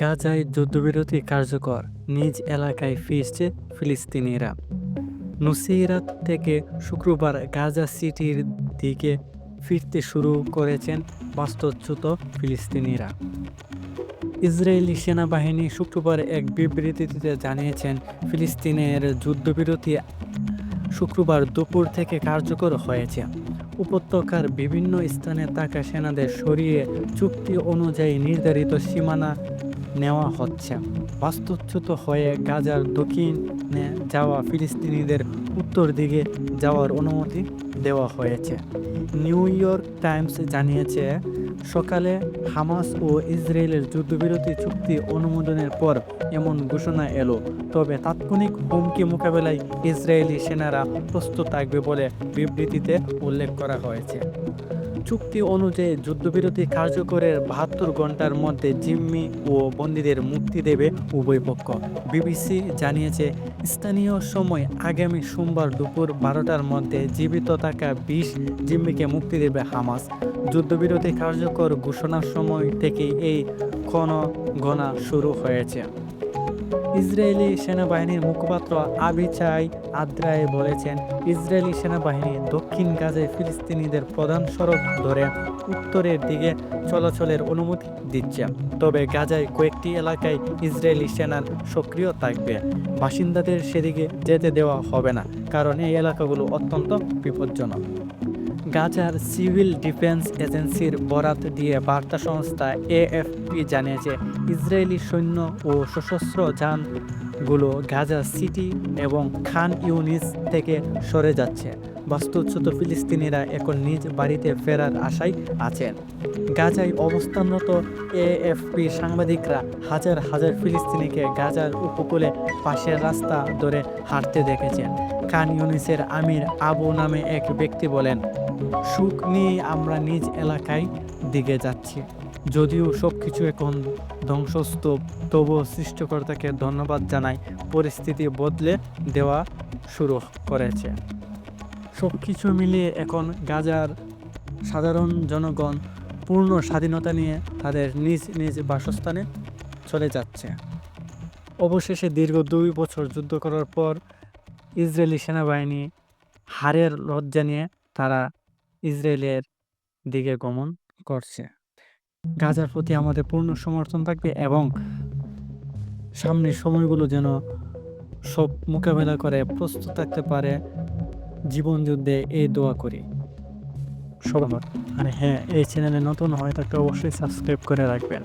গাজায় যুদ্ধবিরতি কার্যকর। নিজ এলাকায় ফিরছে ফিলিস্তিনিরা। নুসিরাত থেকে শুক্রবার গাজা সিটির দিকে ফিরতে শুরু করেছেন বাস্তুচ্যুত ফিলিস্তিনিরা। ইসরায়েলি সেনাবাহিনী শুক্রবার এক বিবৃতিতে জানিয়েছেন, ফিলিস্তিনের যুদ্ধবিরতি শুক্রবার দুপুর থেকে কার্যকর হয়েছে। উপত্যকার বিভিন্ন স্থানে থাকা সেনাদের সরিয়ে চুক্তি অনুযায়ী নির্ধারিত সীমানা নেওয়া হচ্ছে। বাস্তুচ্যুত হয়ে গাজার দক্ষিণে যাওয়া ফিলিস্তিনিদের উত্তর দিকে যাওয়ার অনুমতি দেওয়া হয়েছে। নিউ ইয়র্ক টাইমস জানিয়েছে, সকালে হামাস ও ইসরায়েলের যুদ্ধবিরতি চুক্তি অনুমোদনের পর এমন ঘোষণা এলো। তবে তাৎক্ষণিক হুমকি মোকাবেলায় ইসরায়েলি সেনারা প্রস্তুত থাকবে বলে বিবৃতিতে উল্লেখ করা হয়েছে। চুক্তি অনুযায়ী যুদ্ধবিরতি কার্যকরের বাহাত্তর ঘণ্টার মধ্যে জিম্মি ও বন্দীদের মুক্তি দেবে উভয় পক্ষ। বিবিসি জানিয়েছে, স্থানীয় সময় আগামী সোমবার দুপুর বারোটার মধ্যে জীবিত থাকা বিশ জিম্মিকে মুক্তি দেবে হামাস। যুদ্ধবিরতি কার্যকর ঘোষণার সময় থেকে এই ক্ষণ গণা শুরু হয়েছে। ইসরায়েলি সেনাবাহিনীর মুখপাত্র আবিচাই আদ্রায় বলেছেন, ইসরায়েলি সেনাবাহিনী দক্ষিণ গাজায় ফিলিস্তিনিদের প্রধান সড়ক ধরে উত্তরের দিকে চলাচলের অনুমতি দিচ্ছে। তবে গাজায় কয়েকটি এলাকায় ইসরায়েলি সেনার সক্রিয় থাকবে। বাসিন্দাদের সেদিকে যেতে দেওয়া হবে না, কারণ এই এলাকাগুলো অত্যন্ত বিপজ্জনক। গাজার সিভিল ডিফেন্স এজেন্সির বরাত দিয়ে বার্তা সংস্থা এএফপি জানিয়েছে, ইসরায়েলি সৈন্য ও সশস্ত্র যানগুলো গাজা সিটি এবং খান ইউনিস থেকে সরে যাচ্ছে। বাস্তুচ্যুত ফিলিস্তিনিরা এখন নিজ বাড়িতে ফেরার আশায় আছেন। গাজায় অবস্থানরত এএফপি সাংবাদিকরা হাজার হাজার ফিলিস্তিনিকে গাজার উপকূলে পাশের রাস্তা ধরে হাঁটতে দেখেছেন। খান ইউনিসের আমির আবু নামে এক ব্যক্তি বলেন সুখ নিয়ে আমরা নিজ এলাকায় দিকে যাচ্ছি। যদিও সব কিছু এখন ধ্বংসস্তূপ, তবুও সৃষ্টিকর্তাকে ধন্যবাদ জানাই পরিস্থিতি বদলে দেওয়া শুরু করেছে। সব কিছু মিলিয়ে এখন গাজার সাধারণ জনগণ পূর্ণ স্বাধীনতা নিয়ে তাদের নিজ নিজ বাসস্থানে চলে যাচ্ছে। অবশেষে দীর্ঘ দুই বছর যুদ্ধ করার পর ইসরায়েলি সেনাবাহিনী হারের লজ্জা নিয়ে তারা ইসরায়েলের দিকে গমন করছে। গাজার প্রতি আমাদের পূর্ণ সমর্থন থাকবে এবং সামনের সময়গুলো যেন সব মোকাবেলা করে প্রস্তুত থাকতে পারে। জীবন যুদ্ধে এই দোয়া করি। সবার আর হ্যাঁ এই চ্যানেলে নতুন হয় তাকে অবশ্যই সাবস্ক্রাইব করে রাখবেন।